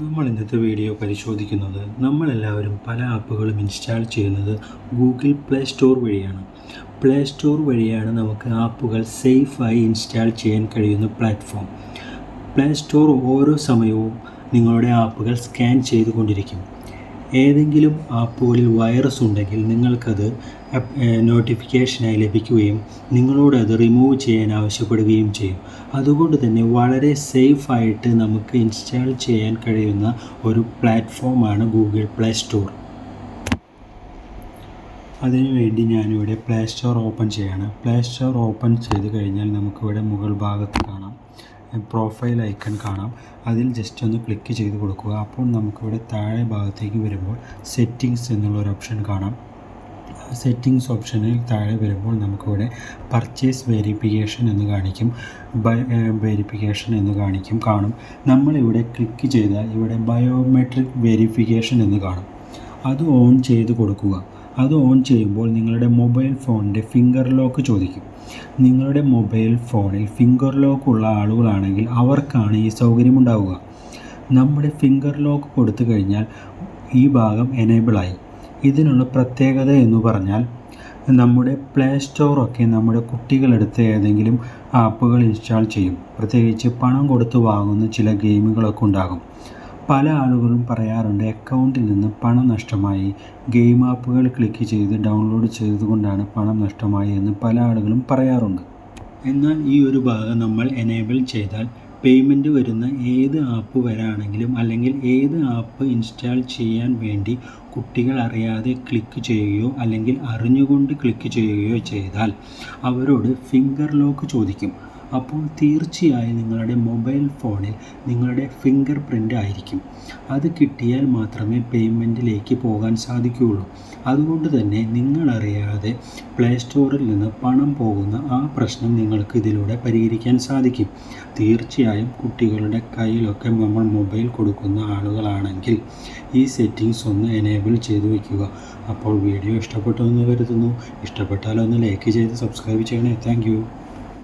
നമ്മൾ ഇന്നത്തെ വീഡിയോ പരിശോധിക്കുന്നത് നമ്മളെല്ലാവരും പല ആപ്പുകളും ഇൻസ്റ്റാൾ ചെയ്യുന്നത് ഗൂഗിൾ പ്ലേ സ്റ്റോർ വഴിയാണ്. പ്ലേ സ്റ്റോർ വഴിയാണ് നമുക്ക് ആപ്പുകൾ സേഫായി ഇൻസ്റ്റാൾ ചെയ്യാൻ കഴിയുന്ന പ്ലാറ്റ്ഫോം. പ്ലേ സ്റ്റോർ ഓരോ സമയവും നിങ്ങളുടെ ആപ്പുകൾ സ്കാൻ ചെയ്തുകൊണ്ടിരിക്കും. ഏതെങ്കിലും ആപ്പുകളിൽ വൈറസ് ഉണ്ടെങ്കിൽ നിങ്ങൾക്കത് നോട്ടിഫിക്കേഷനായി ലഭിക്കുകയും നിങ്ങളോട് അത് റിമൂവ് ചെയ്യാൻ ആവശ്യപ്പെടുകയും ചെയ്യും. അതുകൊണ്ട് തന്നെ വളരെ സേഫായിട്ട് നമുക്ക് ഇൻസ്റ്റാൾ ചെയ്യാൻ കഴിയുന്ന ഒരു പ്ലാറ്റ്ഫോമാണ് ഗൂഗിൾ പ്ലേ സ്റ്റോർ അതിനുവേണ്ടി ഞാനിവിടെ പ്ലേ സ്റ്റോർ ഓപ്പൺ ചെയ്യാണ്. പ്ലേ സ്റ്റോർ ഓപ്പൺ ചെയ്ത് കഴിഞ്ഞാൽ നമുക്കിവിടെ മുകൾ ഭാഗത്ത് കാണാം. പ്രൊഫൈൽ ഐക്കൺ കാണാം. അതിൽ ജസ്റ്റ് ഒന്ന് ക്ലിക്ക് ചെയ്ത് കൊടുക്കുക. അപ്പോൾ നമുക്കിവിടെ താഴെ ഭാഗത്തേക്ക് വരുമ്പോൾ സെറ്റിങ്സ് എന്നുള്ളൊരു ഓപ്ഷൻ കാണാം. സെറ്റിങ്സ് ഓപ്ഷനിൽ താഴെ വരുമ്പോൾ നമുക്കിവിടെ പർച്ചേസ് വെരിഫിക്കേഷൻ എന്ന് കാണിക്കും. വെരിഫിക്കേഷൻ എന്ന് കാണിക്കും. കാണും. നമ്മളിവിടെ ക്ലിക്ക് ചെയ്താൽ ഇവിടെ ബയോമെട്രിക് വെരിഫിക്കേഷൻ എന്ന് കാണും. അത് ഓൺ ചെയ്ത് കൊടുക്കുക. അത് ഓൺ ചെയ്യുമ്പോൾ നിങ്ങളുടെ മൊബൈൽ ഫോണിന്റെ ഫിംഗർ ലോക്ക് ചോദിക്കും. നിങ്ങളുടെ മൊബൈൽ ഫോണിൽ ഫിംഗർ ലോക്ക് ഉള്ള ആളുകളാണെങ്കിൽ അവർക്കാണ് ഈ സൗകര്യമുണ്ടാവുക. നമ്മുടെ ഫിംഗർ ലോക്ക് കൊടുത്തു കഴിഞ്ഞാൽ ഈ ഭാഗം എനേബിളായി ഇതിനുള്ള പ്രത്യേകത എന്ന് പറഞ്ഞാൽ നമ്മുടെ പ്ലേ സ്റ്റോറൊക്കെ നമ്മുടെ കുട്ടികളെടുത്ത് ഏതെങ്കിലും ആപ്പുകൾ ഇൻസ്റ്റാൾ ചെയ്യും. പ്രത്യേകിച്ച് പണം കൊടുത്ത് വാങ്ങുന്ന ചില ഗെയിമുകളൊക്കെ ഉണ്ടാകും. പല ആളുകളും പറയാറുണ്ട് അക്കൗണ്ടിൽ നിന്ന് പണം നഷ്ടമായി. ഗെയിം ആപ്പുകൾ ക്ലിക്ക് ചെയ്ത് ഡൗൺലോഡ് ചെയ്തുകൊണ്ടാണ് പണം നഷ്ടമായി എന്ന് പല ആളുകളും പറയാറുണ്ട്. എന്നാൽ ഈ ഒരു ഭാഗം നമ്മൾ എനേബിൾ ചെയ്താൽ പേയ്മെന്റ് വരുന്ന ഏത് ആപ്പ് വരാണെങ്കിലും അല്ലെങ്കിൽ ഏത് ആപ്പ് ഇൻസ്റ്റാൾ ചെയ്യാൻ വേണ്ടി കുട്ടികൾ അറിയാതെ ക്ലിക്ക് ചെയ്യുകയോ അല്ലെങ്കിൽ അറിഞ്ഞുകൊണ്ട് ക്ലിക്ക് ചെയ്യുകയോ ചെയ്താൽ അവരോട് ഫിംഗർ ലോക്ക് ചോദിക്കും. അപ്പോൾ തീർച്ചയായും നിങ്ങളുടെ മൊബൈൽ ഫോണിൽ നിങ്ങളുടെ ഫിംഗർ പ്രിന്റ് ആയിരിക്കും. അത് കിട്ടിയാൽ മാത്രമേ പേയ്മെന്റിലേക്ക് പോകാൻ സാധിക്കുകയുള്ളൂ. അതുകൊണ്ട് തന്നെ നിങ്ങളറിയാതെ പ്ലേ സ്റ്റോറിൽ നിന്ന് പണം പോകുന്ന ആ പ്രശ്നം നിങ്ങൾക്ക് ഇതിലൂടെ പരിഹരിക്കാൻ സാധിക്കും. തീർച്ചയായും കുട്ടികളുടെ കയ്യിലൊക്കെ നമ്മൾ മൊബൈൽ കൊടുക്കുന്ന ആളുകളാണെങ്കിൽ ഈ സെറ്റിങ്സ് ഒന്ന് എനേബിൾ ചെയ്തു വയ്ക്കുക. അപ്പോൾ വീഡിയോ ഇഷ്ടപ്പെട്ടു എന്ന് കരുതുന്നു. ഇഷ്ടപ്പെട്ടാൽ ഒന്ന് ലൈക്ക് ചെയ്ത് സബ്സ്ക്രൈബ് ചെയ്യണേ. താങ്ക്